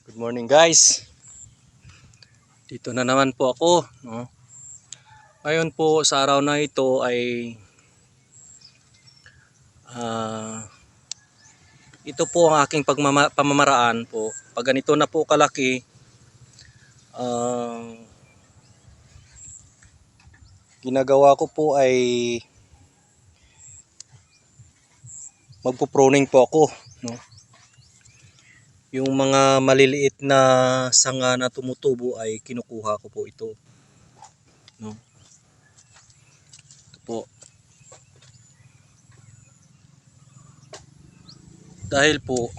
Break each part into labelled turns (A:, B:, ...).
A: Good morning guys. Dito na naman po ako, no. Ngayon po sa araw na ito ay ah, ito po ang aking pagmama- pamamaraan po. Pag ganito na po kalaki, ah, ginagawa ko po ay magpo-pruning po ako, no. Yung mga maliliit na sanga na tumutubo ay kinukuha ko po ito. No? Ito po. Dahil po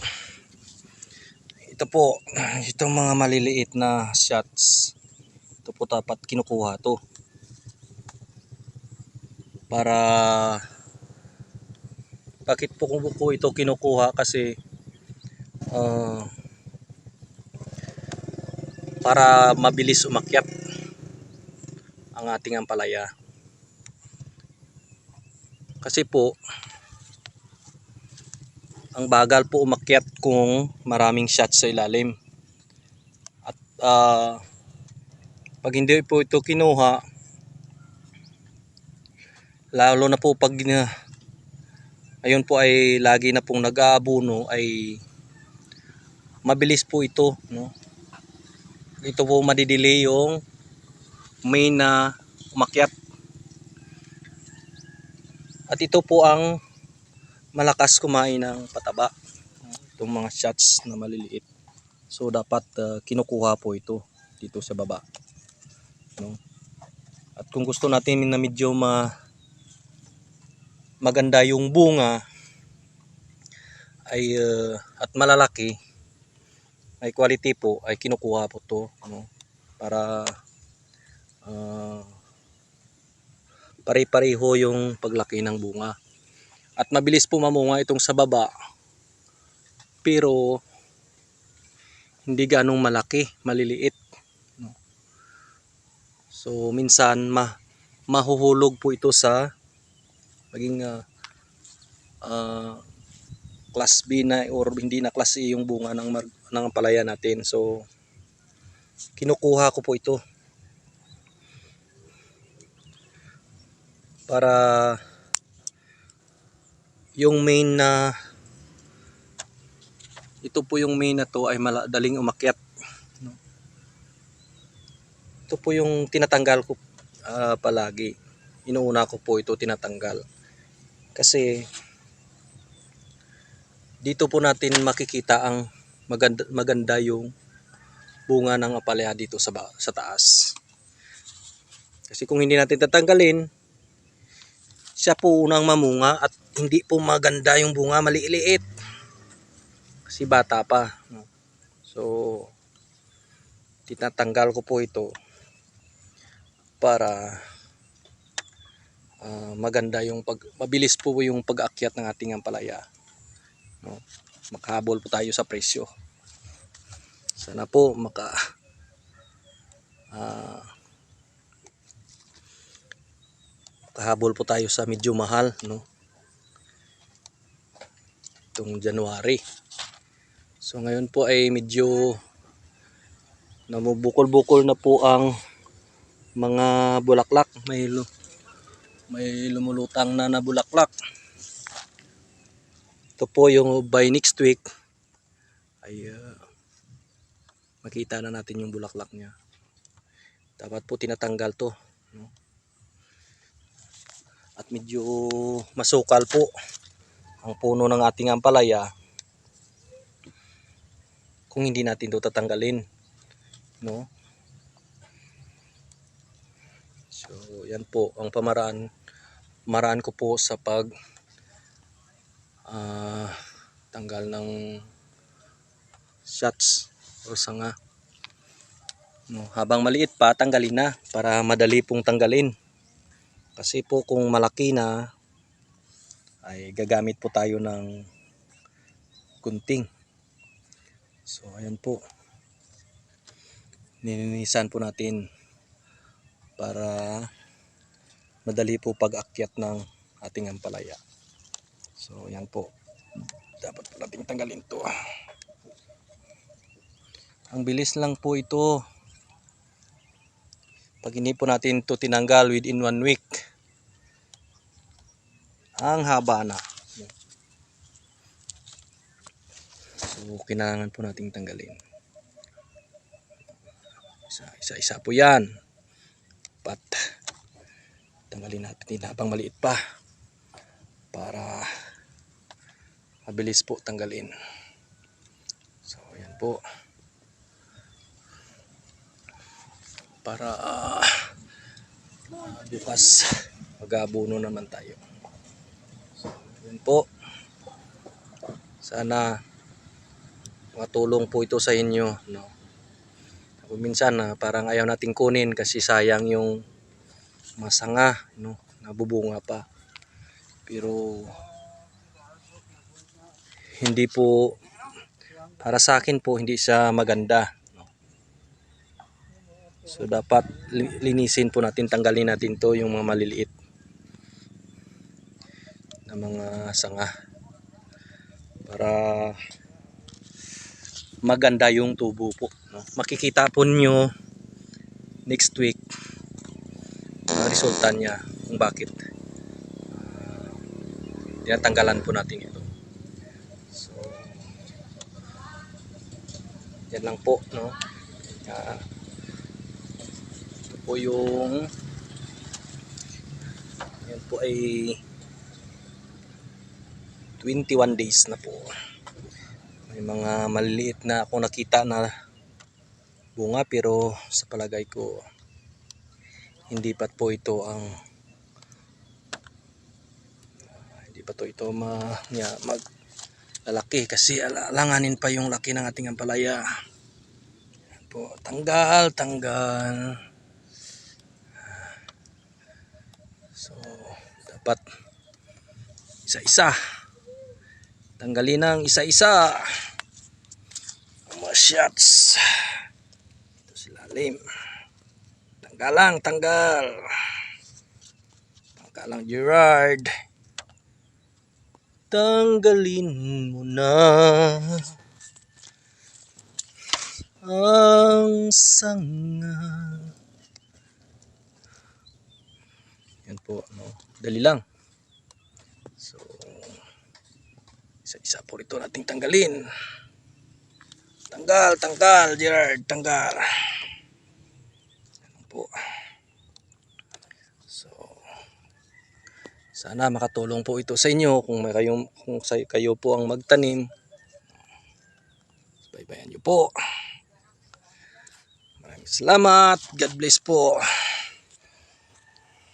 A: ito po, itong mga maliliit na shots. Ito po dapat kinukuha to. Para bakit po ko ito kinukuha kasi Ah, para mabilis umakyat ang ating ampalaya. Kasi po, ang bagal po umakyat kung maraming shots sa ilalim. At ah, pag hindi po ito kinuha, lalo na po pag na, ayun po ay lagi na pong nag-aabuno ay mabilis po ito no? Ito po madidili yung main na umakyat. At ito po ang malakas kumain ng pataba. Itong mga shots na maliliit. So dapat uh, kinukuha po ito dito sa baba no? At kung gusto natin na medyo ma maganda yung bunga ay uh, at malalaki ay quality po ay kinukuha po to no para ah, pare-pareho yung paglaki ng bunga at mabilis po mamunga itong sa baba pero hindi ganong malaki maliliit no? so minsan ma mahuhulog po ito sa maging ah, ah, class B na or hindi na class A yung bunga ng ng palaya natin. So kinukuha ko po ito. Para yung main na ito po yung main na to ay madaling umakyat. Ito po yung tinatanggal ko ah, palagi. Inuuna ko po ito tinatanggal. Kasi dito po natin makikita ang maganda, maganda yung bunga ng apalya dito sa, sa taas. Kasi kung hindi natin tatanggalin, siya po unang mamunga at hindi po maganda yung bunga, maliliit. Kasi bata pa. So, tinatanggal ko po ito para ah, maganda yung pag mabilis po yung pag-akyat ng ating ampalaya no? Makahabol po tayo sa presyo. Sana po maka ah, makahabol po tayo sa medyo mahal no? Itong January. So ngayon po ay medyo namubukol-bukol na po ang mga bulaklak. May may lumulutang na na bulaklak ito po yung by next week. Ay uh, makita na natin yung bulaklak niya. Dapat po tinatanggal to no? at medyo masukal po ang puno ng ating ampalaya kung hindi natin to tatanggalin no? So yan po ang pamaraan maraan ko po sa pag ah, tanggal ng shots o sanga. No, habang maliit pa tanggalin na para madali pong tanggalin. Kasi po kung malaki na ay gagamit po tayo ng gunting. So ayan po. Nilinisan po natin para madali po pag-akyat ng ating ampalaya So, yan po. Dapat po natin tanggalin to. Ang bilis lang po ito. Pag hindi po natin ito tinanggal within one week, ang haba na. So, kailangan po nating tanggalin. Isa, isa, isa po yan. Pat, tanggalin natin habang maliit pa. Para mabilis po tanggalin. So, yan po. Para ah, bukas mag-abuno naman tayo. So, yan po. Sana makatulong po ito sa inyo. No? Minsan na parang ayaw nating kunin kasi sayang yung masanga, no? nabubunga pa. Pero hindi po para sa akin po hindi siya maganda. So dapat li- linisin po natin, tanggalin natin to yung mga maliliit na mga sanga para maganda yung tubo po. Makikita po nyo next week ang resulta niya kung bakit uh, tinatanggalan po natin ito. So, yan lang po, no? Ah, ito po yung yan po ay 21 days na po. May mga maliliit na ako nakita na bunga pero sa palagay ko hindi pa po ito ang hindi pa to ito ma, ya, mag lalaki kasi ala- alanganin pa yung laki ng ating ampalaya. Yan po, tanggal, tanggal. So, dapat isa-isa. Tanggalin ng isa-isa. Mga shots. Ito si lalim. Tanggalang, tanggal. Tanggalang Gerard. Tanggalin mo na ang sanga. Yan po, no? Dali lang. So, isa-isa po rito nating tanggalin. Tanggal, tanggal, Gerard, tanggal. Yan po. So, sana makatulong po ito sa inyo kung may kayong kung kayo po ang magtanim. Baybayan niyo po. Maraming salamat. God bless po.